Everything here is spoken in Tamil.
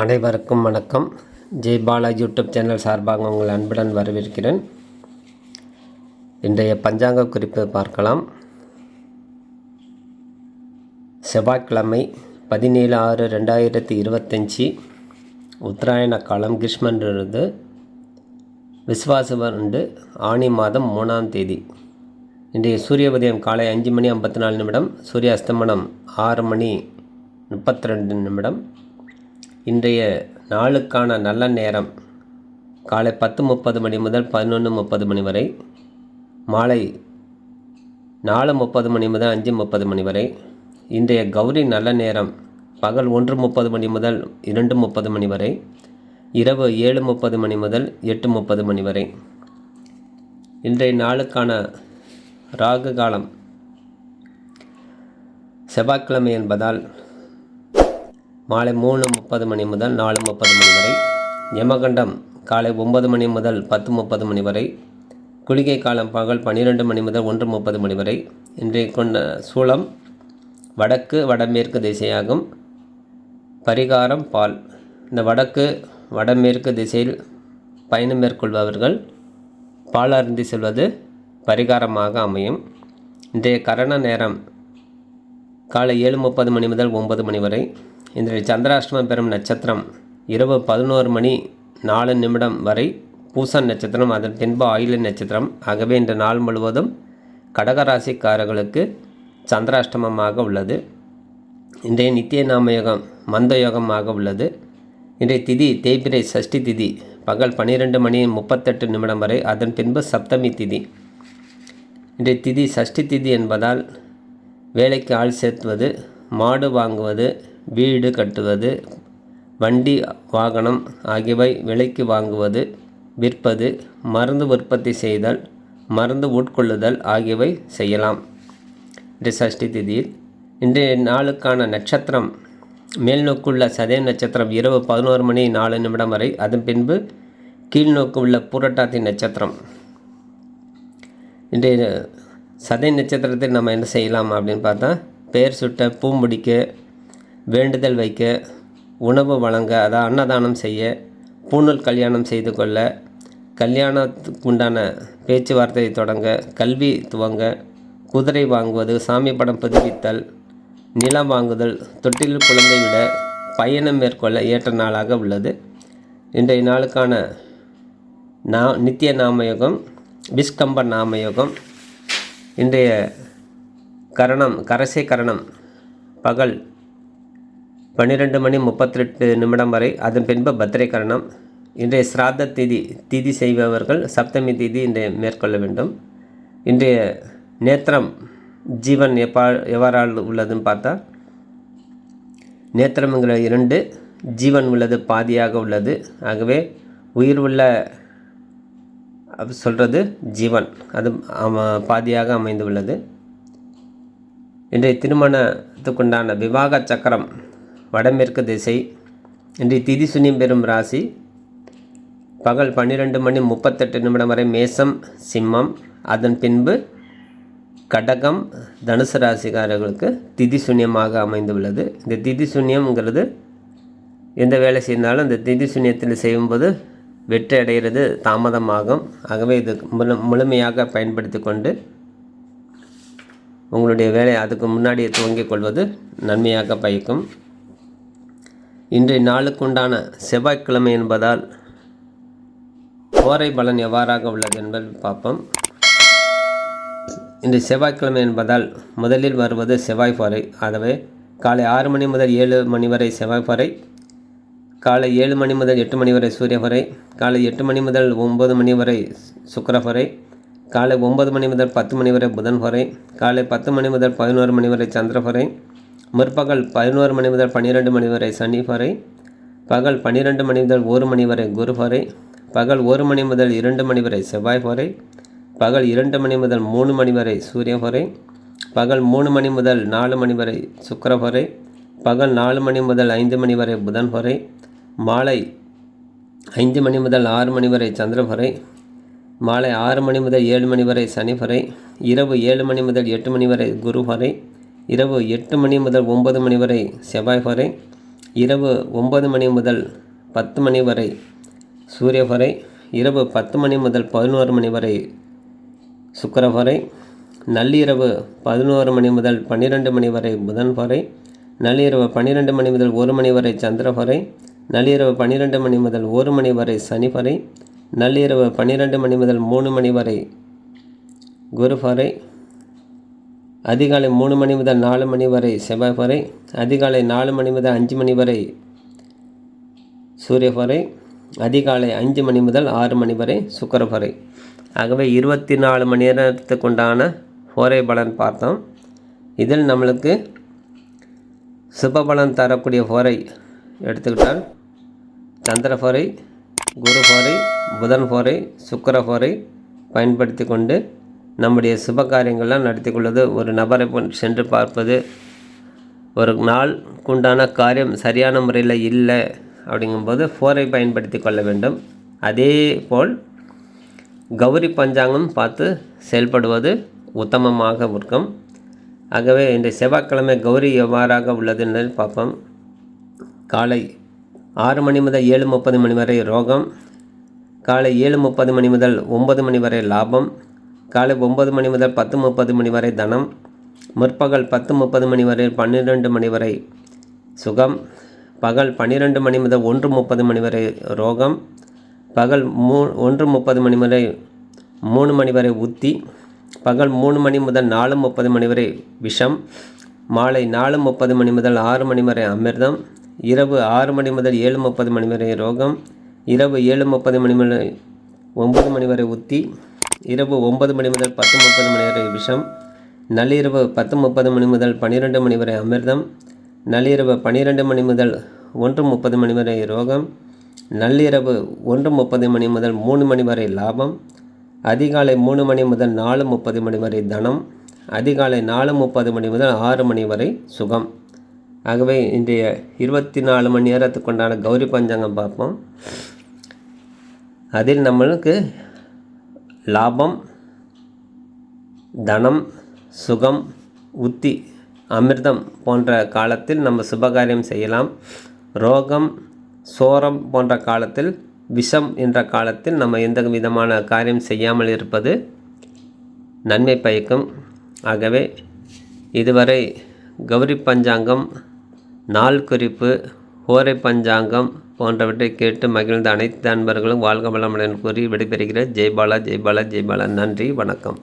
அனைவருக்கும் வணக்கம். ஜெய் பாலாஜி யூடியூப் சேனல் சார்பாக உங்கள் அன்புடன் வரவேற்கிறேன். இன்றைய பஞ்சாங்க குறிப்பு பார்க்கலாம். செவ்வாய்க்கிழமை பதினேழு ஆறு ரெண்டாயிரத்தி இருபத்தஞ்சி உத்தராயண காலம் கிருஷ்மன்றது விஸ்வாசவண்டு ஆணி மாதம் மூணாம் தேதி. இன்றைய சூரிய உதயம் காலை அஞ்சு மணி ஐம்பத்தி நாலு நிமிடம் சூரிய அஸ்தமனம் ஆறு மணி முப்பத்தி ரெண்டு நிமிடம் இன்றைய நாளுக்கான நல்ல நேரம் காலை பத்து முப்பது மணி முதல் பதினொன்று முப்பது மணி வரை மாலை நாலு முப்பது மணி முதல் அஞ்சு முப்பது மணி வரை. இன்றைய கௌரி நல்ல நேரம் பகல் ஒன்று முப்பது மணி முதல் இரண்டு முப்பது மணி வரை இரவு ஏழு முப்பது மணி முதல் எட்டு முப்பது மணி வரை. இன்றைய நாளுக்கான ராகு காலம் செவ்வாய்க்கிழமை என்பதால் மாலை மூணு முப்பது மணி முதல் நாலு முப்பது மணி வரை யமகண்டம் காலை ஒன்பது மணி முதல் பத்து முப்பது மணி வரை குளிகை காலம் பகல் பன்னிரெண்டு மணி முதல் ஒன்று முப்பது மணி வரை. இன்றைய கொண்ட சூளம் வடக்கு வடமேற்கு திசையாகும். பரிகாரம் பால். இந்த வடக்கு வடமேற்கு திசையில் பயணம் மேற்கொள்பவர்கள் பால் அருந்தி செல்வது பரிகாரமாக அமையும். இன்றைய கரண நேரம் காலை ஏழு முப்பது மணி முதல் ஒன்பது மணி வரை. இன்றைய சந்திராஷ்டமம் பெறும் நட்சத்திரம் இரவு பதினோரு மணி நாலு நிமிடம் வரை பூசன் நட்சத்திரம் அதன் பின்பு ஆயில நட்சத்திரம். ஆகவே இன்று நாள் முழுவதும் கடகராசிக்காரர்களுக்கு சந்திராஷ்டமமாக உள்ளது. இன்றைய நித்திய நாம யோகம் மந்த யோகமாக உள்ளது. இன்றைய திதி தேய்பிரை சஷ்டி திதி பகல் பன்னிரெண்டு மணி முப்பத்தெட்டு நிமிடம் வரை அதன் பின்பு சப்தமி திதி. இன்றைய திதி சஷ்டி திதி என்பதால் வேலைக்கு ஆள் சேர்த்துவது மாடு வாங்குவது வீடு கட்டுவது வண்டி வாகனம் ஆகியவை விலைக்கு வாங்குவது விற்பது மருந்து உற்பத்தி செய்தல் மருந்து உட்கொள்ளுதல் ஆகியவை செய்யலாம். இன்று சஷ்டி திதியில் இன்றைய நாளுக்கான நட்சத்திரம் மேல்நோக்குள்ள சதய நட்சத்திரம் இரவு பதினோரு மணி நாலு நிமிடம் வரை அதன் பின்பு கீழ்நோக்கு உள்ள புரட்டாத்தி நட்சத்திரம். இன்றைய சதய நட்சத்திரத்தில் நம்ம என்ன செய்யலாம் அப்படின்னு பார்த்தா பெயர் சுட்ட பூ முடிக்க வேண்டுதல் வைக்க உணவு வழங்க அதாவது அன்னதானம் செய்ய பூணூல் கல்யாணம் செய்து கொள்ள கல்யாணத்துக்குண்டான பேச்சுவார்த்தையை பேச்சுவார்த்தை தொடங்க கல்வி துவங்க குதிரை வாங்குவது சாமி படம் புதுப்பித்தல் நிலம் வாங்குதல் தொட்டில் குழந்தை விட பயணம் மேற்கொள்ள ஏற்ற நாளாக உள்ளது. இன்றைய நாளுக்கான நா நித்திய நாமயோகம் விஷ்கம்ப நாமயோகம். இன்றைய கரணம் கரசை கரணம் பகல் பன்னிரெண்டு மணி முப்பத்தெட்டு நிமிடம் வரை அதன் பின்பு பத்திரை கரணம் இன்றைய சிராத்த திதி திதி செய்பவர்கள் சப்தமி திதி இன்றைய மேற்கொள்ள வேண்டும். இன்றைய நேத்திரம் ஜீவன் எப்பா எவ்வாறால் உள்ளதுன்னு பார்த்தா நேத்திரம்ங்கிற இரண்டு ஜீவன் உள்ளது பாதியாக உள்ளது. ஆகவே உயிர் உள்ள சொல்கிறது ஜீவன். அது பாதியாக அமைந்து உள்ளது இன்றைய திருமணத்துக்குண்டான விவாக சக்கரம் வடமேற்கு திசை. இன்றைய திதி சுனியம் பெறும் ராசி. பகல் பன்னிரெண்டு மணி முப்பத்தெட்டு நிமிடம் வரை மேசம் சிம்மம். அதன் பின்பு கடகம் தனுசு ராசிக்காரர்களுக்கு திதி சுனியமாக அமைந்துள்ளது. இந்த திதி சுனியம்ங்கிறது எந்த வேலை செய்தாலும் இந்த திதி சுனியத்தில் செய்யும்போது வெற்றி அடைகிறது தாமதமாகும். ஆகவே இது முழு முழுமையாக பயன்படுத்தி கொண்டு உங்களுடைய வேலையை அதுக்கு முன்னாடியே துவங்கிக் கொள்வது நன்மையாக பயக்கும். இன்றைய நாளுக்குண்டான செவ்வாய்க்கிழமை என்பதால் கோரை பலன் எவ்வாறாக உள்ளது என்பதை பார்ப்போம். இன்று செவ்வாய்க்கிழமை என்பதால் முதலில் வருவது செவ்வாய் பாறை ஆகவே காலை ஆறு மணி முதல் ஏழு மணி வரை செவ்வாய் பாறை காலை ஏழு மணி முதல் எட்டு மணி வரை சூரிய பாறை காலை எட்டு மணி முதல் ஒம்பது மணி வரை சுக்கரபறை காலை ஒம்பது மணி முதல் பத்து மணி வரை புதன் பாறை காலை பத்து மணி முதல் பதினோரு மணி வரை சந்திரபறை முற்பகல் பதினோரு மணி முதல் பன்னிரெண்டு மணி வரை சனி பகல் பன்னிரெண்டு மணி முதல் ஒரு மணி வரை குரு பகல் ஒரு மணி முதல் இரண்டு மணி வரை செவ்வாய் பகல் இரண்டு மணி முதல் மூணு மணி வரை சூரிய பகல் மூணு மணி முதல் நாலு மணி வரை சுக்கர பகல் நாலு மணி முதல் ஐந்து மணி வரை புதன் மாலை ஐந்து மணி முதல் ஆறு மணி வரை சந்திரபறை மாலை ஆறு மணி முதல் ஏழு மணி வரை சனிபறை இரவு ஏழு மணி முதல் எட்டு மணி வரை குருபறை இரவு எட்டு மணி முதல் ஒன்பது மணி வரை செவ்வாய் வரை இரவு ஒன்பது மணி முதல் பத்து மணி வரை சூரியபரை இரவு பத்து மணி முதல் பதினோரு மணி வரை சுக்கரபரை நள்ளிரவு பதினோரு மணி முதல் பன்னிரெண்டு மணி வரை புதன் வரை நள்ளிரவு பன்னிரெண்டு மணி முதல் ஒரு மணி வரை சந்திரபறை நள்ளிரவு பன்னிரெண்டு மணி முதல் ஒரு மணி வரை சனிபறை நள்ளிரவு பன்னிரெண்டு மணி முதல் மூணு மணி வரை குரு வரை அதிகாலை மூணு மணி முதல் நாலு மணி வரை செவ்வாய்பறை அதிகாலை நாலு மணி முதல் அஞ்சு மணி வரை சூரியபறை அதிகாலை அஞ்சு மணி முதல் ஆறு மணி வரை சுக்கரபறை ஆகவே இருபத்தி நாலு மணி நேரத்துக்கு உண்டான ஃபோரை பலன் பார்த்தோம். இதில் நம்மளுக்கு சுபபலன் தரக்கூடிய ஹோரை எடுத்துக்கிட்டால் சந்திர ஃபோரை குரு ஃபோரை புதன் ஃபோரை சுக்கர ஃபோரை பயன்படுத்தி கொண்டு நம்முடைய சுப காரியங்கள்லாம் நடத்தி கொள்வது ஒரு நபரை சென்று பார்ப்பது ஒரு நாள்க்குண்டான காரியம் சரியான முறையில் இல்லை அப்படிங்கும்போது ஃபோரை பயன்படுத்தி கொள்ள வேண்டும். அதே போல் கௌரி பஞ்சாங்கம் பார்த்து செயல்படுவது உத்தமமாக இருக்கும். ஆகவே இந்த செவ்வாய்க்கிழமை கௌரி எவ்வாறாக உள்ளதுன்னு பார்ப்போம். காலை ஆறு மணி முதல் ஏழு முப்பது மணி வரை ரோகம் காலை ஏழு முப்பது மணி முதல் ஒன்பது மணி வரை லாபம் காலை ஒன்பது மணி முதல் பத்து முப்பது மணி வரை தனம் முற்பகல் பத்து முப்பது மணி வரை பன்னிரெண்டு மணி வரை சுகம் பகல் பன்னிரெண்டு மணி முதல் ஒன்று முப்பது மணி வரை ரோகம் பகல் மூ ஒன்று முப்பது மணி வரை மூணு மணி வரை உத்தி பகல் மூணு மணி முதல் நாலு முப்பது மணி வரை விஷம் மாலை நாலு முப்பது மணி முதல் ஆறு மணி வரை அமிர்தம் இரவு ஆறு மணி முதல் ஏழு முப்பது மணி வரை ரோகம் இரவு ஏழு முப்பது மணி முதல் ஒன்பது மணி வரை உத்தி இரவு ஒன்பது மணி முதல் பத்து முப்பது மணி வரை விஷம் நள்ளிரவு பத்து முப்பது மணி முதல் பன்னிரெண்டு மணி வரை அமிர்தம் நள்ளிரவு பன்னிரெண்டு மணி முதல் ஒன்று முப்பது மணி வரை ரோகம் நள்ளிரவு ஒன்று முப்பது மணி முதல் மூணு மணி வரை லாபம் அதிகாலை மூணு மணி முதல் நாலு முப்பது மணி வரை தனம் அதிகாலை நாலு முப்பது மணி முதல் ஆறு மணி வரை சுகம். ஆகவே இன்றைய இருபத்தி நாலு மணி நேரத்துக்குண்டான கௌரி பஞ்சாங்கம் பார்ப்போம். அதில் நம்மளுக்கு லாபம் தனம் சுகம் உத்தி அமிர்தம் போன்ற காலத்தில் நம்ம சுபகாரியம் செய்யலாம். ரோகம் சோரம் போன்ற காலத்தில் விஷம் என்ற காலத்தில் நம்ம எந்த விதமான காரியம் செய்யாமல் இருப்பது நன்மை பயக்கும். ஆகவே இதுவரை கௌரி பஞ்சாங்கம் நாள் குறிப்பு ஹோரை பஞ்சாங்கம் போன்றவற்றை கேட்டு மகிழ்ந்த அனைத்து அன்பர்களும் வாழ்க வளமுடன் கூறி விடைபெறுகிற ஜெய்பாலா ஜெய்பாலா ஜெய்பாலா நன்றி வணக்கம்.